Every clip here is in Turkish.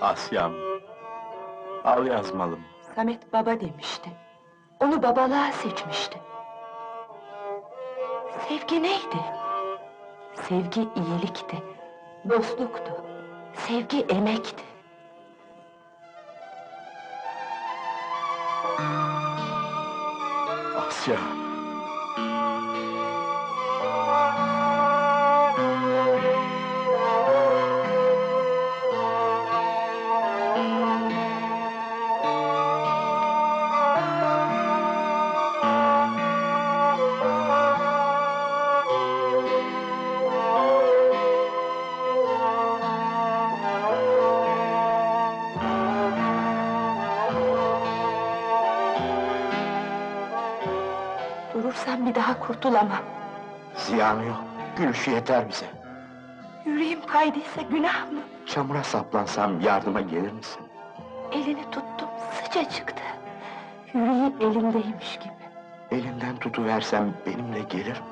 Asya'm, al yazmalım. Samet baba demişti. Onu babalığa seçmişti. Sevgi neydi? Sevgi iyilikti, dostluktu, sevgi emekti. Asya! bir daha kurtulamam. Ziyanı yok, gülüşü yeter bize. Yüreğim kaydıysa günah mı? Çamura saplansam yardıma gelir misin? Elini tuttum, sıca çıktı. Yüreği elindeymiş gibi. Elinden tutuversem benimle gelir mi?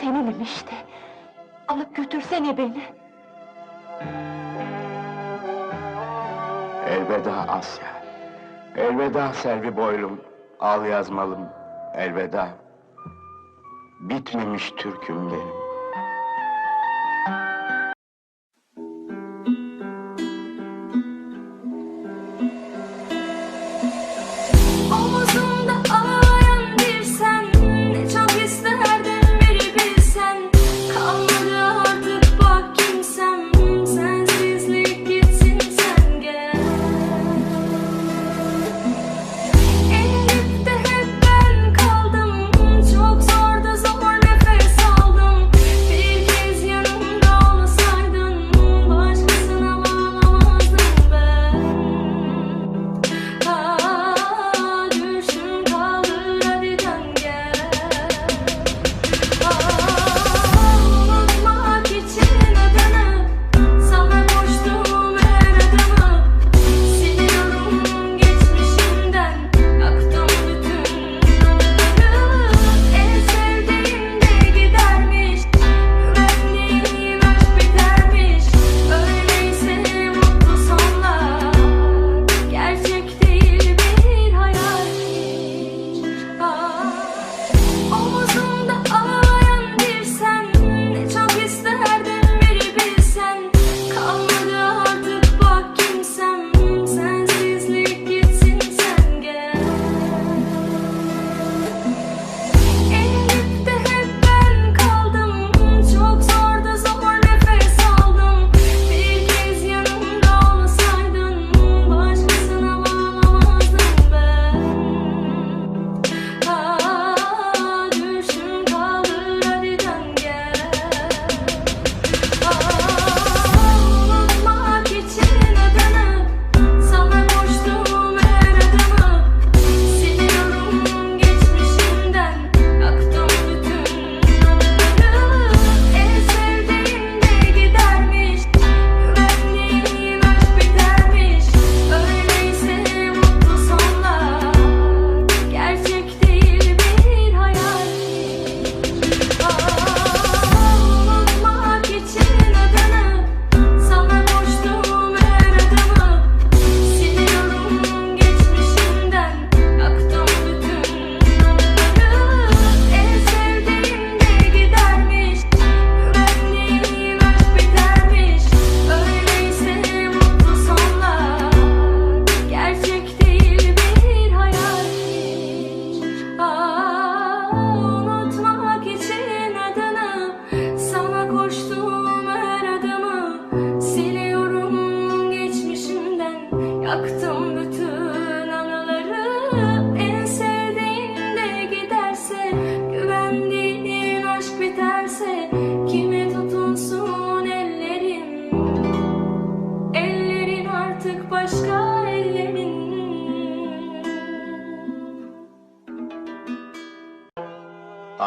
Seninim işte. Alıp götürsene beni. Elveda Asya. Elveda Selvi boylum. Al yazmalım. Elveda. Bitmemiş türküm benim.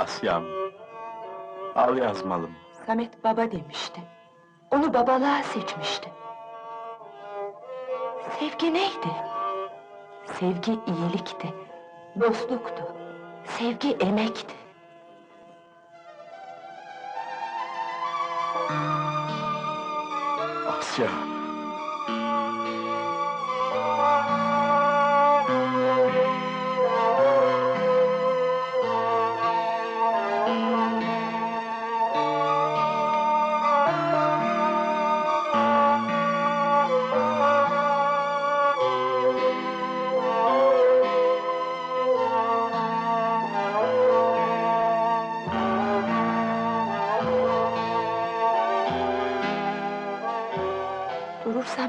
Asya'm. Al yazmalım. Samet baba demişti. Onu babalığa seçmişti. Sevgi neydi? Sevgi iyilikti. Dostluktu. Sevgi emekti. Asya.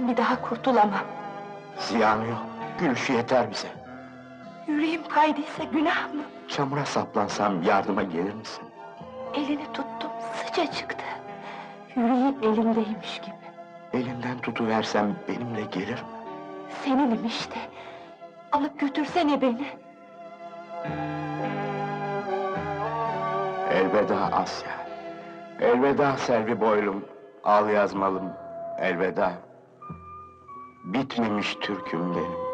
Bir daha kurtulamam. Ziyanı yok. Gülüşü yeter bize. Yüreğim kaydıysa günah mı? Çamura saplansam yardıma gelir misin? Elini tuttum, sıcacıktı. Yüreği elindeymiş gibi. Elinden tutuversem benimle gelir mi? Seninim işte. Alıp götürsene beni. Elveda Asya. Elveda Selvi boylum. Al yazmalım. Elveda. Bitmemiş türküm benim.